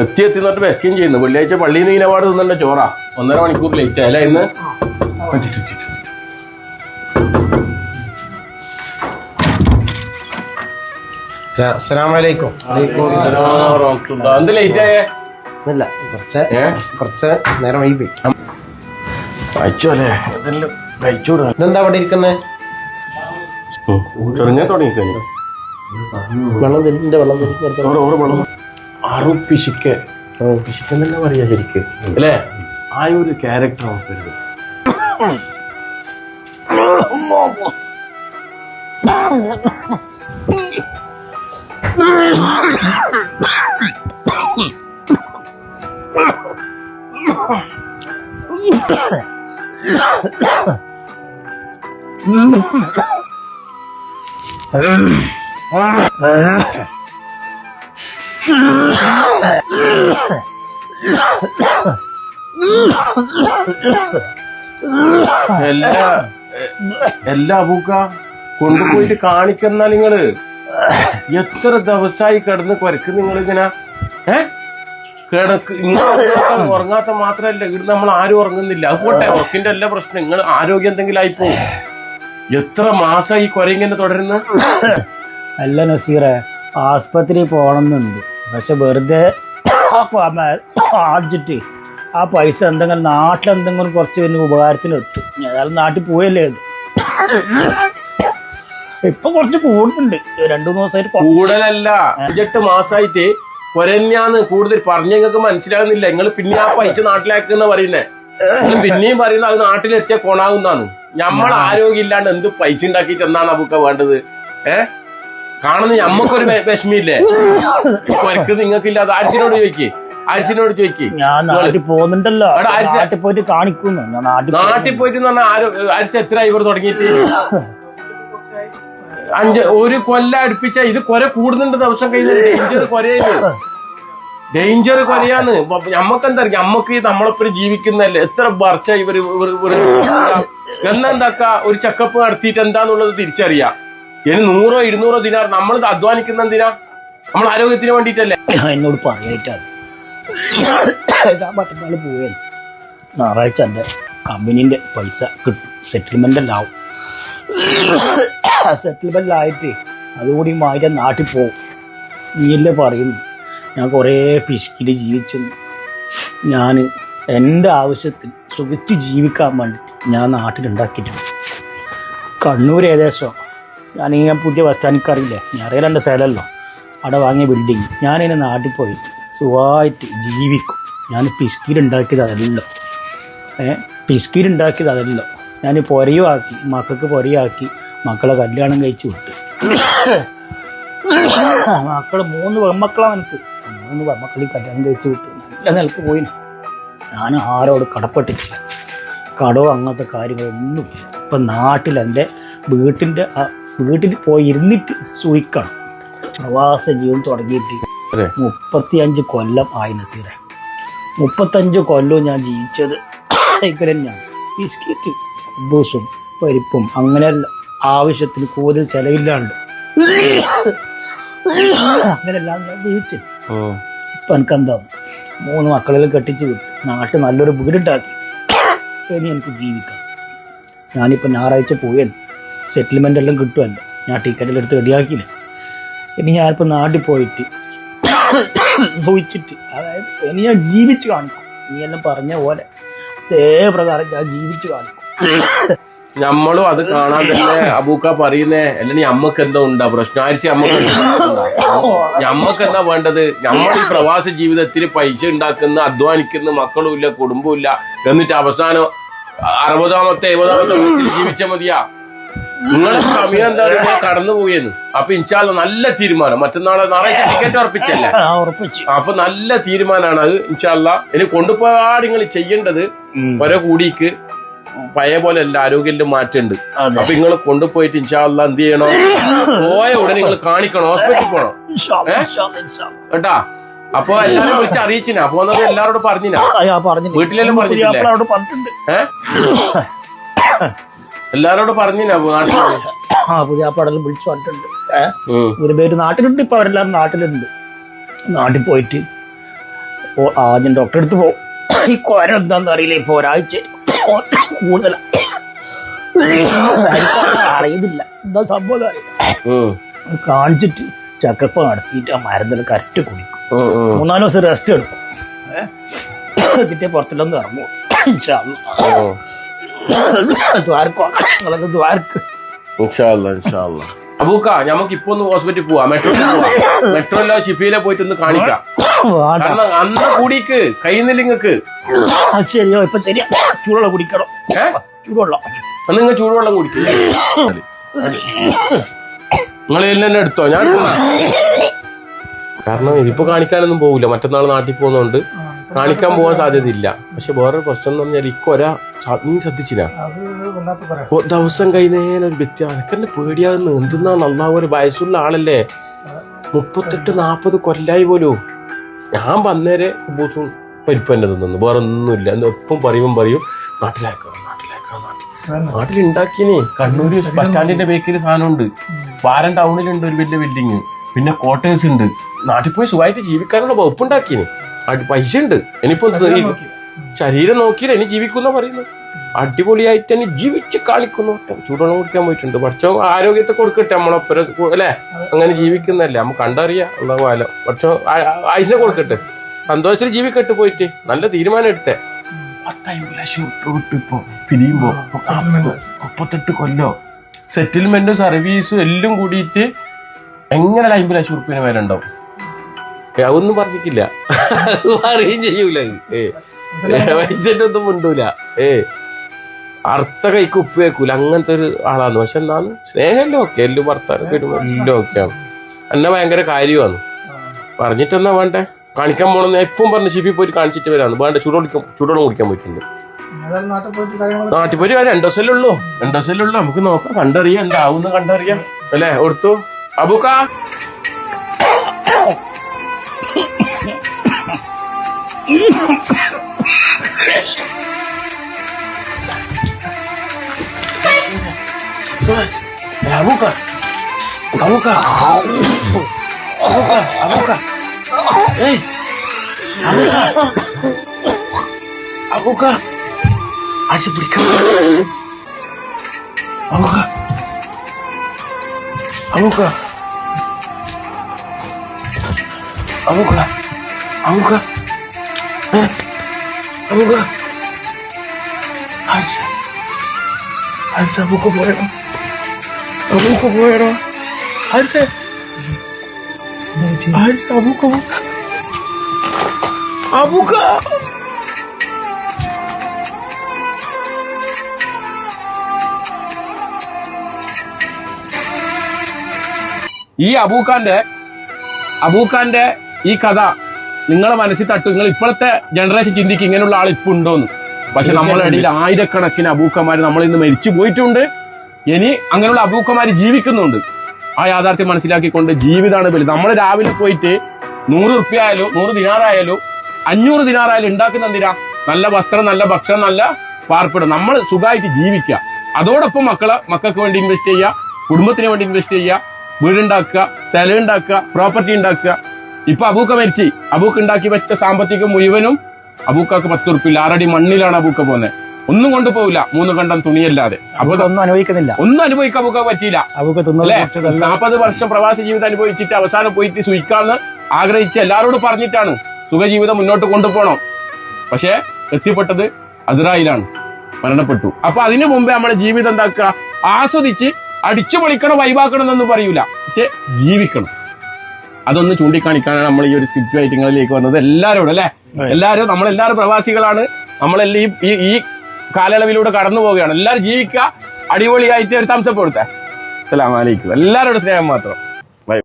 എത്തി എത്തി എന്നിട്ട് വെക്കുകയും ചെയ്യുന്നു. വെള്ളിയാഴ്ച പള്ളിയിൽ നിന്ന് ഇനപാട് തിന്നണ്ട ചോറാ. ഒന്നര മണിക്കൂർ ലേറ്റ് അല്ല ഇന്ന്? എന്ത് ലേറ്റ് ആയേ? ഇല്ല കുറച്ച് ഏ? കുറച്ച് നേരം വൈകി. അല്ലേ? ഇതെല്ലാം ഇതെന്താ അവിടെ ഇരിക്കുന്നത് ചെറുങ്ങനെ തുടങ്ങിക്കഴിഞ്ഞു വെള്ളം തരിന്റെ വെള്ളം തരി. വെള്ളം. അറു പിശുക്ക് പിശുക്കൻ തന്നെ പറയാ ശരിക്ക്? അല്ലേ? ആ ഒരു ക്യാരക്ടർ നോക്കരുത് എല്ലാ എല്ലാ അബൂക്ക കൊണ്ടുപോയിട്ട് കാണിക്കുന്ന നിങ്ങൾ? എത്ര ദിവസമായി കിടന്ന് കുരക്ക് നിങ്ങൾ ഇങ്ങനെ ഏ? കിടക്ക് ഉറങ്ങാത്ത മാത്രല്ല ഇവിടെ നമ്മൾ ആരും ഉറങ്ങുന്നില്ല. അത് പോട്ടെ ഉറക്കിന്റെ എല്ലാ പ്രശ്നം. നിങ്ങൾ ആരോഗ്യം എന്തെങ്കിലും ആയിപ്പോ. എത്ര മാസമായി ഈ ഇങ്ങനെ തുടരുന്നു? അല്ല നസീറെ ആസ്പത്രി പോകണമെന്നുണ്ട്. പക്ഷെ വെറുതെ ആടിച്ചിട്ട് ആ പൈസ എന്തെങ്കിലും നാട്ടിലെന്തെങ്കിലും കുറച്ച് വലിയ ഉപകാരത്തിന് എത്തും. ഏതായാലും നാട്ടിൽ പോയല്ലേ അത്. ഇപ്പൊ കുറച്ച് കൂടുന്നുണ്ട്. രണ്ടു മൂന്ന് ദിവസമായിട്ട് കൂടുതലല്ല. അഞ്ചെട്ട് മാസമായിട്ട് കൊരന്യാന്ന് കൂടുതൽ പറഞ്ഞ നിങ്ങൾക്ക് മനസ്സിലാകുന്നില്ല. നിങ്ങൾ പിന്നെ ആ പൈസ നാട്ടിലാക്കുന്ന പറയുന്നേ. പിന്നെയും പറയുന്നത് അത് നാട്ടിലെത്തിയ കൊണാകുന്നാണ് നമ്മൾ ആരോഗ്യം ഇല്ലാണ്ട് എന്ത് പൈസ ഉണ്ടാക്കിയിട്ട് എന്നാണ് നമുക്ക് വേണ്ടത്? ഏ? കാണുന്ന നമ്മക്കൊരു വിഷമില്ലേ? കൊരക്ക് നിങ്ങൾക്കില്ല. അത് ആരിസിനോട് ചോദിക്ക്. ആരിസിനോട് ചോദിക്ക്. ഞാൻ നാട്ടിൽ പോകുന്നുണ്ടല്ലോ. നാട്ടിൽ പോയിട്ട് കാണിക്കുന്നു. ഞാൻ നാട്ടിൽ നാട്ടിൽ പോയിട്ട് പറഞ്ഞാൽ ആരിസ് എത്ര ഇവർ തുടങ്ങിയിട്ട്? അഞ്ച് ഒരു കൊല്ലം അടുപ്പിച്ച ഇത് കൊര കൂടുന്നുണ്ട് ദിവസം കഴിഞ്ഞ. ഡേഞ്ചർ കൊരയാണ്. ഡേഞ്ചർ കൊരയാന്ന് നമ്മക്കെന്താ നമ്മക്ക് നമ്മളൊപ്പം ജീവിക്കുന്നല്ലേ എത്ര വർഷ ഇവർ ഇവർ ഇവർ എന്നെന്താക്ക ഒരു ചെക്കപ്പ് നടത്തിയിട്ട് എന്താന്നുള്ളത് തിരിച്ചറിയാം. ഇനി നൂറോ ഇരുന്നൂറോ ദിനാർ നമ്മൾ അധ്വാനിക്കുന്ന എന്തിനാ? നമ്മൾ ആരോഗ്യത്തിന് വേണ്ടിയിട്ടല്ലേ? എന്നോട് പറയായിട്ടാണ്. പോയത് ഞായറാഴ്ച എന്റെ കമ്പനീന്റെ പൈസ കിട്ടും. സെറ്റിൽമെന്റ് എല്ലാം ആവും. സെറ്റിൽമെന്റ് ആയിട്ട് അതുകൂടി മാറ്റി നാട്ടിൽ പോകും നീയല്ലേ പറയുന്നു? ഞാൻ കുറേ പിശുക്കിൽ ജീവിച്ചു ഞാൻ എന്റെ ആവശ്യത്തിന് സുഖിച്ച് ജീവിക്കാൻ വേണ്ടിയിട്ട് ഞാൻ നാട്ടിലുണ്ടാക്കിയിട്ടുണ്ട്. കണ്ണൂർ ഏകദേശം ഞാൻ ഈ പുതിയ ബസ് സ്റ്റാൻഡിൽ അറിയില്ലേ ഞാൻ അറിയാലുണ്ട് സ്ഥലമല്ലോ. അവിടെ വാങ്ങിയ ബിൽഡിങ് ഞാനിങ്ങനെ നാട്ടിൽ പോയി സുഖമായിട്ട് ജീവിക്കും. ഞാൻ പിസ്കീലുണ്ടാക്കിയത് അതല്ല. ഏഹ് പിസ്കീലുണ്ടാക്കിയത് അതല്ല. ഞാൻ പൊരയുമാക്കി മക്കൾക്ക് പൊരയാക്കി മക്കളെ കല്യാണം കഴിച്ചു വിട്ടു. മക്കൾ മൂന്ന് പെൺമക്കളാണ് എനിക്ക് മൂന്ന് പെൺമക്കളിൽ കല്യാണം കഴിച്ചു വിട്ട്. നല്ല നിലയ്ക്ക് പോയി ഞാൻ ആരോട് കടപ്പെട്ടിട്ടില്ല. കടവോ അങ്ങനത്തെ കാര്യങ്ങളൊന്നുമില്ല. ഇപ്പം നാട്ടിൽ എന്റെ വീട്ടിന്റെ വീട്ടിൽ പോയി ഇരുന്നിട്ട് സൂഹിക്കണം. പ്രവാസ ജീവിതം തുടങ്ങിയിട്ട് മുപ്പത്തി അഞ്ച് കൊല്ലം ആയി നസീറെ. മുപ്പത്തഞ്ച് കൊല്ലവും ഞാൻ ജീവിച്ചത് ഇങ്ങനെ തന്നെയാണ്. ബിസ്ക്കറ്റ് ബൂസും പരിപ്പും അങ്ങനെ ആവശ്യത്തിന് കൂടുതൽ ചെലവില്ലാണ്ട്. അങ്ങനെല്ലാം ഞാൻ ജീവിച്ചു. ഇപ്പം എനിക്കെന്താ? മൂന്ന് മക്കളെല്ലാം കെട്ടിച്ച് വിട്ടു. നാട്ടിൽ നല്ലൊരു വീടുണ്ടാക്കി. ഇനി എനിക്ക് ജീവിക്കാം. ഞാനിപ്പോൾ ഞായറാഴ്ച പോയെന്ന് സെറ്റിൽമെന്റ് എല്ലാം കിട്ടുമല്ലോ ഞാൻ ടിക്കറ്റെല്ലാം എടുത്ത് റെഡിയാക്കിയില്ല ഇനി ഞാനിപ്പോൾ നാട്ടിൽ പോയിട്ട് സൂചിച്ചിട്ട് അതായത് ഇനി ഞാൻ ജീവിച്ച് കാണിക്കും. നീ എല്ലാം പറഞ്ഞ പോലെ അതേ പ്രകാരം ഞാൻ ജീവിച്ച് കാണിക്കും. നമ്മളും അത് കാണാൻ തന്നെ അബൂക്ക പറയുന്നേ അല്ലെങ്കിൽ അമ്മയ്ക്ക് എന്താ ഉണ്ടാ? പ്രശ്നം. ആഴ്ച നമ്മക്ക് നമ്മക്ക് എന്താ വേണ്ടത്? നമ്മൾ ഈ പ്രവാസ ജീവിതത്തിൽ പൈസ ഉണ്ടാക്കുന്ന അധ്വാനിക്കുന്ന മക്കളും ഇല്ല എന്നിട്ട് അവസാനം അറുപതാമത്തെ എഴുപതാമത്തെ ജീവിച്ച മതിയാ? നിങ്ങളെ സമയം എന്താ പറയുക കടന്നു പോയെന്ന് അപ്പൊ ഇൻഷാല്ല നല്ല തീരുമാനം. മറ്റന്നാളെ ഞായറാഴ്ച ടിക്കറ്റ് ഉറപ്പിച്ചല്ലേ? അപ്പൊ നല്ല തീരുമാനമാണ് അത് ഇൻഷാല്ല ഇനി കൊണ്ടുപോയാട് നിങ്ങൾ ചെയ്യേണ്ടത് ഒരേ കൂടിക്ക് പഴയ പോലെ അല്ല ആരോഗ്യം മാറ്റുണ്ട് അപ്പൊ നിങ്ങൾ കൊണ്ടുപോയിട്ട് ഇൻഷാല്ല എന്ത് ചെയ്യണോ? പോയ ഉടനെ നിങ്ങൾ കാണിക്കണം ഹോസ്പിറ്റലിൽ പോണോ. കേട്ടാ? അപ്പൊ എല്ലാരും വിളിച്ച് അറിയിച്ചിനാ. അപ്പൊ എല്ലാരോടും പറഞ്ഞിനാ. വീട്ടിലെല്ലാം പറഞ്ഞിട്ടില്ലേ? എല്ലാരോടും പറഞ്ഞു നാട്ടിൽ ആ പുതിയ പടൽ വിളിച്ചു പറഞ്ഞിട്ടുണ്ട്? ഒരു പേര് നാട്ടിലുണ്ട് ഇപ്പൊ അവരെല്ലാവരും നാട്ടിലുണ്ട്. നാട്ടിൽ പോയിട്ട് ആദ്യം ഡോക്ടറെ അടുത്ത് പോകും ഈ കോര എന്താണെന്ന് അറിയില്ല ഇപ്പൊ ഒരാഴ്ച കൂടുതൽ അറിയുന്നില്ല എന്താ സംഭവം അറിയില്ല. കാണിച്ചിട്ട് ചക്കപ്പ നടത്തിയിട്ട് ആ മരുന്നിൽ കറക്റ്റ് കുടിക്കും. മൂന്നാൽ ദിവസം റെസ്റ്റ് എടുക്കും. എന്നിട്ടേ പുറത്തിലൊന്നും ഇറങ്ങും. ഇൻഷാ. ദ്വാരക്കോ ദ്വാരക്ക് ഇൻഷാ അല്ലാ, ഇൻഷാ അല്ലാ. അബൂക്ക നമുക്ക് ഇപ്പൊ ഒന്ന് ഹോസ്പിറ്റലിൽ പോവാം. പോവാം. മെട്രോയിലോ ഷിഫിയിലെ പോയിട്ട് ഒന്ന് കാണിക്കാം. കാരണം അന്ന് കൂടിക്ക് കഴിയുന്നില്ല നിങ്ങക്ക് ആ, ശരിയോ ഇപ്പൊ ശരിയാ. ചൂടുവെള്ളം കുടിക്കണം. ഏ? ചൂടുവെള്ളം. അന്ന് നിങ്ങൾ ചൂടുവെള്ളം കുടിക്കില്ല നിങ്ങൾ തന്നെ എടുത്തോ? ഞാൻ കാരണം ഇതിപ്പോ കാണിക്കാനൊന്നും പോവില്ല മറ്റന്നാൾ നാട്ടിൽ പോകുന്നോണ്ട്. കാണിക്കാൻ പോകാൻ സാധ്യതയില്ല. പക്ഷെ വേറൊരു പ്രശ്നം എന്ന് പറഞ്ഞാൽ ഇക്കൊരാ നീ ശ്രദ്ധിച്ചില്ല. ദിവസം കഴിയുന്നേരം ഒരു വ്യക്തി എനിക്കെന്നെ പേടിയാകുന്നു. എന്തെന്നാ നന്നാവും ഒരു വയസ്സുള്ള ആളല്ലേ? മുപ്പത്തെട്ട് നാൽപ്പത് കൊല്ലായി പോലും. ഞാൻ വന്നേരെ ബൂസും പരിപ്പ് തന്നെ തിന്നു വേറെ ഒന്നുമില്ല എപ്പം പറയും പറയും. നാട്ടിലാക്കുക നാട്ടിൽ. നാട്ടിലുണ്ടാക്കിയേ കണ്ണൂര് ബസ് സ്റ്റാൻഡിന്റെ ബേക്കിൽ സാധനമുണ്ട്. വാരം ടൗണിലുണ്ട് ഒരു വലിയ ബിൽഡിങ്. പിന്നെ ക്വാർട്ടേഴ്സ് ഉണ്ട്. നാട്ടിൽ പോയി സുഖമായിട്ട് ജീവിക്കാനുള്ള വകുപ്പുണ്ടാക്കിന്. അടി- പൈസ ഉണ്ട് ഇനിയിപ്പോ ശരീരം നോക്കിയില്ല. ഇനി ജീവിക്കുന്ന പറയുന്നു അടിപൊളിയായിട്ട് തന്നെ ജീവിച്ച് കാണിക്കുന്നു ചൂടുവെള്ളം കുടിക്കാൻ പോയിട്ടുണ്ട്. പഠിച്ചോ ആരോഗ്യത്തെ കൊടുക്കട്ടെ നമ്മളൊപ്പര അല്ലെ? അങ്ങനെ ജീവിക്കുന്നല്ലേ നമുക്ക് കണ്ടറിയാം ഉള്ള കാലം. പക്ഷോ ആയുസിനെ കൊടുക്കട്ടെ. സന്തോഷത്തിൽ ജീവിക്കട്ട് പോയിട്ട് നല്ല തീരുമാനം എടുത്തേ. പത്തമ്പത് ലക്ഷം ഉറുപ്പിക കിട്ടും ഇപ്പൊ. പിരിയുമ്പോ. മുപ്പത്തെട്ട് കൊല്ലോ. സെറ്റിൽമെന്റും സർവീസും എല്ലാം കൂടിയിട്ട് എങ്ങനെ അമ്പത് ലക്ഷം ഉറുപ്പിന് അതൊന്നും പറഞ്ഞിട്ടില്ല. അറിയും ചെയ്യൂല. ഏ വയസ്സിട്ടൊന്നും മുണ്ടൂല. ഏ അർത്ഥ കൈക്ക് ഉപ്പ് വെക്കൂല. അങ്ങനത്തെ ഒരു ആളാണ്. പക്ഷെ എന്താണ് സ്നേഹമല്ലോ? ഓക്കെ എല്ലാം ഭർത്താവ് വരുമ്പോ എല്ലാം ഓക്കെയാണ് എന്നെ ഭയങ്കര കാര്യമാണ്. പറഞ്ഞിട്ടെന്നാ വേണ്ടേ? കാണിക്കാൻ പോണെന്ന് എപ്പം പറഞ്ഞു. ഷിഫി പോയി കാണിച്ചിട്ട് വരാന്ന്. വേണ്ട ചൂടുവെള്ളം ചൂടോളം കുടിക്കാൻ പോയിട്ടുണ്ട്. നാട്ടിൽ പോയി രണ്ടു ദിവസമല്ലേ ഉള്ളൂ. രണ്ടു ദിവസമല്ലേ ഉള്ളൂ. നമുക്ക് നോക്കാം. കണ്ടറിയാം. എന്താവുന്ന കണ്ടറിയാം. അല്ലേ ഓർത്തു? അബുക്ക? 来，五个，打五个，好，五个，打五个，哎，打五个，打五个，还是不离开，打五个，打五个，打五个，打五个。അബുക്ക അബുക്ക അബുക്ക അബുക്ക ഏയ് അബുക്ക അബുക്ക ആഴ്ച പിടിക്കാൻ അബുക്ക അബുക്ക അബുക്ക അബുക്ക ഏ? അബുക്ക ആഴ്ച ആഴ്ച അബുക്ക പോയടോ അബുക്ക പോയടോ ആഴ്ച ആഴ്ച അബുക്ക അബുക്ക ഈ അബൂഖാന്റെ അബൂഖാന്റെ ഈ കഥ നിങ്ങളെ മനസ്സിൽ തട്ടു. നിങ്ങൾ ഇപ്പോഴത്തെ ജനറേഷൻ ചിന്തിക്കും ഇങ്ങനെയുള്ള ആൾ ഇപ്പൊ ഉണ്ടോന്ന്. പക്ഷെ നമ്മളെ ഇടയിൽ ആയിരക്കണക്കിന് അബൂക്കന്മാർ നമ്മൾ ഇന്ന് മരിച്ചു പോയിട്ടുണ്ട്. ഇനി അങ്ങനെയുള്ള അബൂക്കന്മാർ ജീവിക്കുന്നുണ്ട്. ആ യാഥാർത്ഥ്യം മനസ്സിലാക്കിക്കൊണ്ട് ജീവിതമാണ് വലുത്. നമ്മൾ രാവിലെ പോയിട്ട് നൂറ് ഉറുപ്പ്യ ആയാലും നൂറ് ദിനാറായാലും അഞ്ഞൂറ് ദിനാറായാലും ഉണ്ടാക്കുന്ന എന്തിനാ? നല്ല വസ്ത്രം നല്ല ഭക്ഷണം നല്ല പാർപ്പിടം. നമ്മൾ സുഖമായിട്ട് ജീവിക്കുക. അതോടൊപ്പം മക്കളെ മക്കൾക്ക് വേണ്ടി ഇൻവെസ്റ്റ് ചെയ്യുക കുടുംബത്തിന് വേണ്ടി ഇൻവെസ്റ്റ് ചെയ്യുക വീടുണ്ടാക്കുക സ്ഥലം ഉണ്ടാക്കുക പ്രോപ്പർട്ടി ഉണ്ടാക്കുക ഇപ്പൊ അബൂക്ക മരിച്ചു. അബൂക്ക് ഉണ്ടാക്കി വെച്ച സാമ്പത്തികം മുഴുവനും അബൂക്കാക്ക് പത്ത് ഉറുപ്പില്ല ആറടി മണ്ണിലാണ് അബൂക്ക പോകുന്നത് ഒന്നും കൊണ്ടുപോകില്ല മൂന്ന് കണ്ടം തുണിയല്ലാതെ. ഒന്നും അനുഭവിക്കുന്നില്ല. ഒന്നും അനുഭവിക്കാൻ അബൂക്ക പറ്റിയില്ല. അബൂക്ക് നാൽപ്പത് വർഷം പ്രവാസി ജീവിതം അനുഭവിച്ചിട്ട് അവസാനം പോയിട്ട് സുഖിക്കാന്ന് ആഗ്രഹിച്ച് എല്ലാവരോടും പറഞ്ഞിട്ടാണ് സുഖജീവിതം മുന്നോട്ട് കൊണ്ടുപോകണം. പക്ഷേ എത്തിപ്പെട്ടത് അസ്രായിലാണ്. മരണപ്പെട്ടു. അപ്പൊ അതിനു മുമ്പേ നമ്മളെ ജീവിതം എന്താക്കുക? ആസ്വദിച്ച് അടിച്ചു പൊളിക്കണം വൈവാക്കണം എന്നൊന്നും പറയൂല. പക്ഷെ ജീവിക്കണം. അതൊന്ന് ചൂണ്ടിക്കാണിക്കാനാണ് നമ്മൾ ഈ ഒരു സ്ക്രിപ്റ്റ് റൈറ്റിംഗിലേക്ക് വന്നത്. എല്ലാവരോടും അല്ലെ? എല്ലാവരും നമ്മളെല്ലാവരും പ്രവാസികളാണ്. നമ്മളെല്ലാം ഈ- ഈ ഈ കാലയളവിലൂടെ കടന്നു പോവുകയാണ്. എല്ലാവരും ജീവിക്കുക. അടിപൊളിയായിട്ട് ഒരു തംസപ്പ് കൊടുത്തേ. അസ്സലാമലൈക്കും എല്ലാവരോടും സ്നേഹം മാത്രം.